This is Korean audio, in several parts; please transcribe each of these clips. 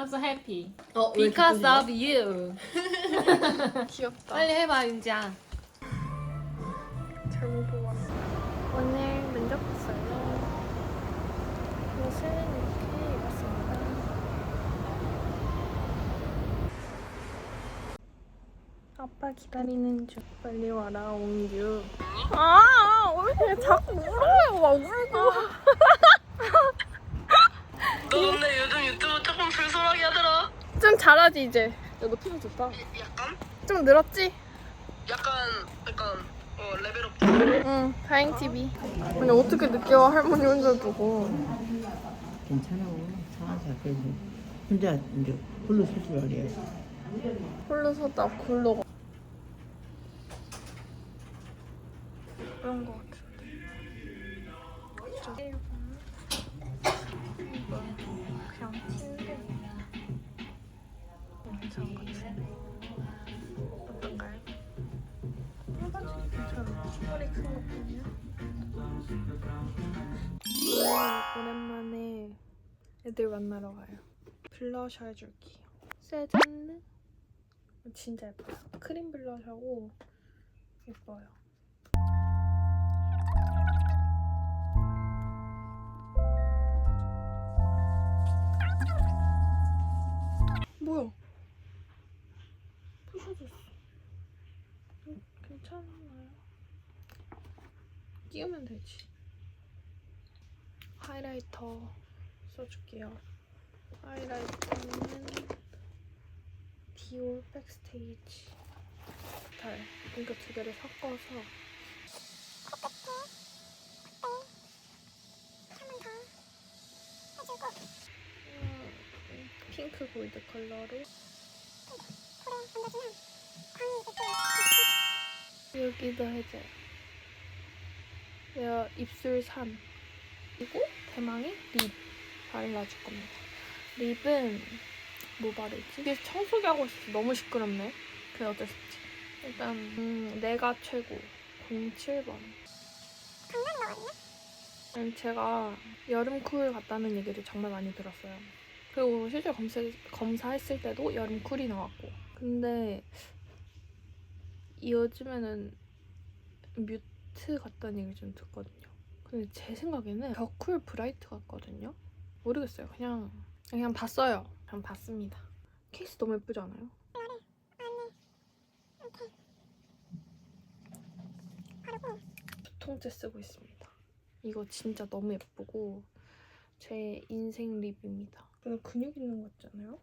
I'm so happy. 어, 왜 Because of you. 귀엽다. 빨리 해봐 윤지야. 잘못 뽑았어. 오늘 면접 봤어요. 옷은 이렇게 입었습니다. 아빠 기다리는 중. 빨리 와라, 옹규. 아, 왜 자꾸 울어요, 막 울고. 너 요즘 유튜브 조금 불솔하게 하더라. 좀 잘하지, 이제. 야, 너 피부 좋다. 약간? 좀 늘었지? 약간, 약간, 어, 레벨업. 응, 다행 TV. 아니, 어떻게 늦게 와, 할머니 혼자 두고. 괜찮아. 상황 잘 빼지. 혼자 이제 홀로 수술 하래. 홀로 서다 굴러 가. 그런 거 오랜만에 애들 만나러 가요. 블러셔 해줄게요. 세잔느. 진짜 예뻐요. 크림 블러셔고 예뻐요. 뭐야? 부셔졌어. 음, 괜찮아요. 끼우면 되지. 하이라이터 써줄게요. 하이라이터는 디올 백스테이지 달 이거 두 개를 섞어서 음, 핑크 골드 컬러로 여기도 해줘요 내가 입술 3 그리고 대망의 립 발라줄 겁니다 립은 뭐 바르지? 이게 청소기 하고 있어서 너무 시끄럽네. 그래 어쩔 수 없지. 일단 음, 내가 최고 07번. 음, 제가 여름 쿨 같다는 얘기를 정말 많이 들었어요. 그리고 실제 검사, 검사했을 때도 여름 쿨이 나왔고. 근데 이 요즘에는 뮤 트 같다는 얘기를 좀 듣거든요. 근데 제 생각에는 겨쿨 브라이트 같거든요. 모르겠어요. 그냥 그냥 봤어요. 그냥 봤습니다. 케이스 너무 예쁘지 않아요? 두 통째 쓰고 있습니다. 이거 진짜 너무 예쁘고 제 인생 립입니다. 그냥 근육 있는 것 같잖아요?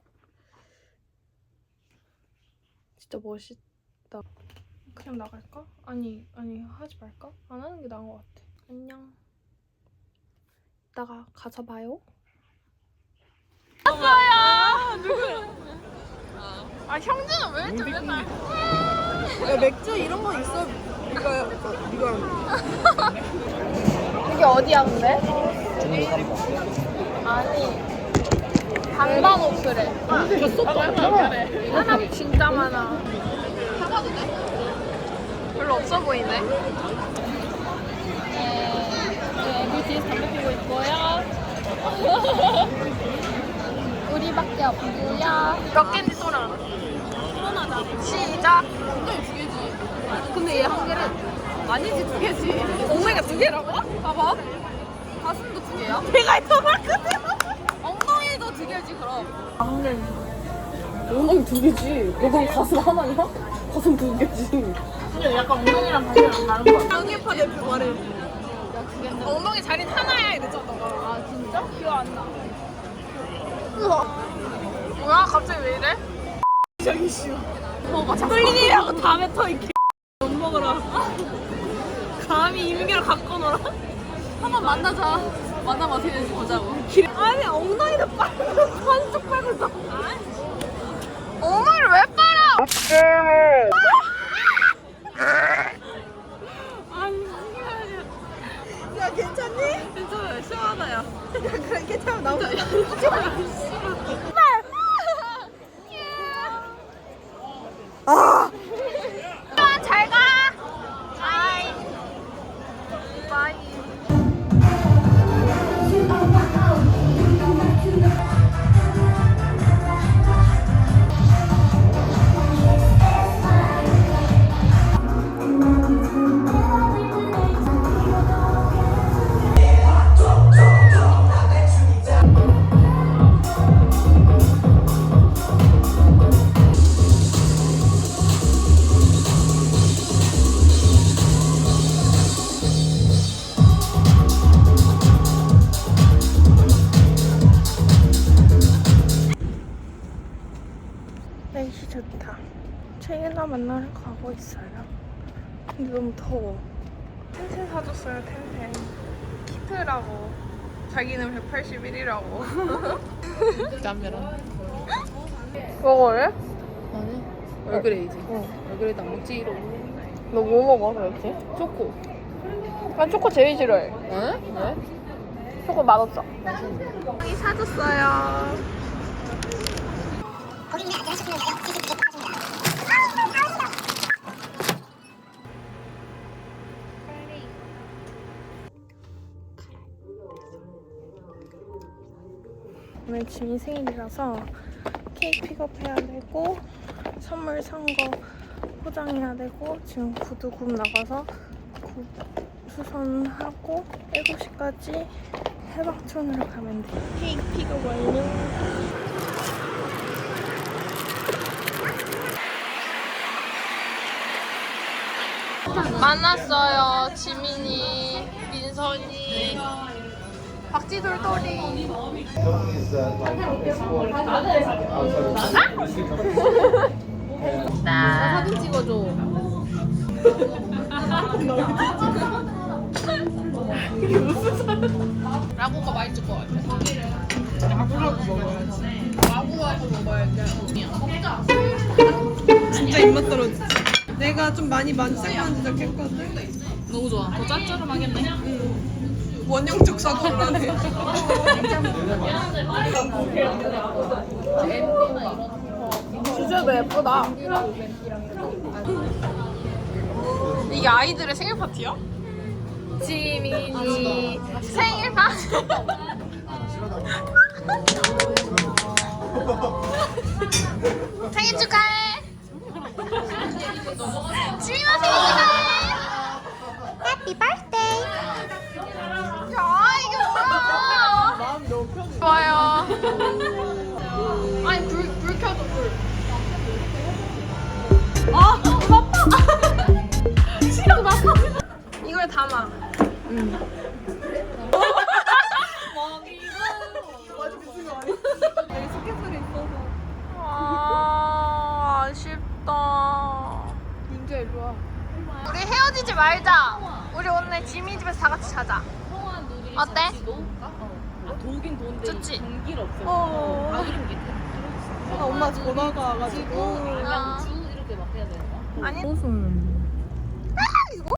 진짜 멋있다. 그냥 나갈까? 아니 아니 하지 말까? 안 하는 게 나은 것 같아. 안녕. 이따가 가서 봐요. 아 형준은 왜 이렇게 맨날 야, 맥주 이런 거 있어. 이거, 이거. 이게 어디야 근데? 아니 반반 옷그래 사람 진짜 많아? 별로 없어 보이네 애들 뒤에서 담배 피고 있고요. 우리밖에 없고요 몇 개인지 소라 토론하자 시작 엉덩이 두 개지 근데 얘 한 개는 아니지 두 개지 엉덩이가 두 개라고? 봐봐 가슴도 두 개야? 내가 이만큼 엉덩이도 두 개지 그럼 엉덩이 두 개지. 너 그럼 가슴 하나냐? 가슴 두 개지. 근데 약간 엉덩이랑 바지랑 다른 거 같아. 양예파 대표 말해. 엉덩이 자리는 하나야 이랬잖아 아 진짜? 기억 안나. 우와. 뭐야 갑자기 왜 이래? 저기. 먹어 자꾸 뚫리니라고 다음에 터 이렇게 못 먹어라 감히 임기를 갖고 놀아? 한번 만나자. 만나면 어떻게 되는지 보자고. 아니 엉덩이도 빨고 한쪽 빨고 있어. 엉덩이를 왜 빨아 야, 괜찮니? 괜찮아요 시원하다야 야, 괜찮아. 나오자. 날씨 좋다. 최애나 만나러 가고 있어요. 근데 너무 더워. 텐텐 사줬어요, 텐텐. 키트라고. 자기는 181이라고. 짬베라. 먹어요? 아니. 얼그레이지. 응. 얼그레이도 안 먹지. 너뭐 먹어, 도대체? 초코. 난 초코 제일 싫어해. 응? 왜? 초코 맛없어. 이 사줬어요. 오늘 지민 생일이라서 케이크 픽업해야 되고 선물 산 거 포장해야 되고 지금 구두 굽 나가서 굽 수선하고 7시까지 해방촌으로 가면 돼. 케이크 픽업 완료. 만났어요. 지민이, 민선이, 박지돌돌이. 사진 찍어줘. 라고가 맛있을 것 같아. 진짜 입맛 떨어지지. 내가 좀 많이 만지작 만지작 했거든. 너무 좋아. 더 짭조름하겠네. 원형적 사고라네. 주제도 예쁘다. 이게 아이들의 생일 파티야? 지민이 생일 파티. 생일 축하해. 지 아니 불, 불 켜줘 불. 아 바빠. 시간 바빠. 이걸 담아. 스케줄이 있어서. 아 아쉽다. 민주야, 일로 와. 우리 헤어지지 말자. 우리 오늘 지민 집에서 다 같이 자자. 어때? 도긴 돈데 좋지? 경기를 없애. 어. 아 이런 게 있대. 아, 엄마 전화가 와가지고. 아. 그냥 쭉 이렇게 막 해야 되는 거야? 아니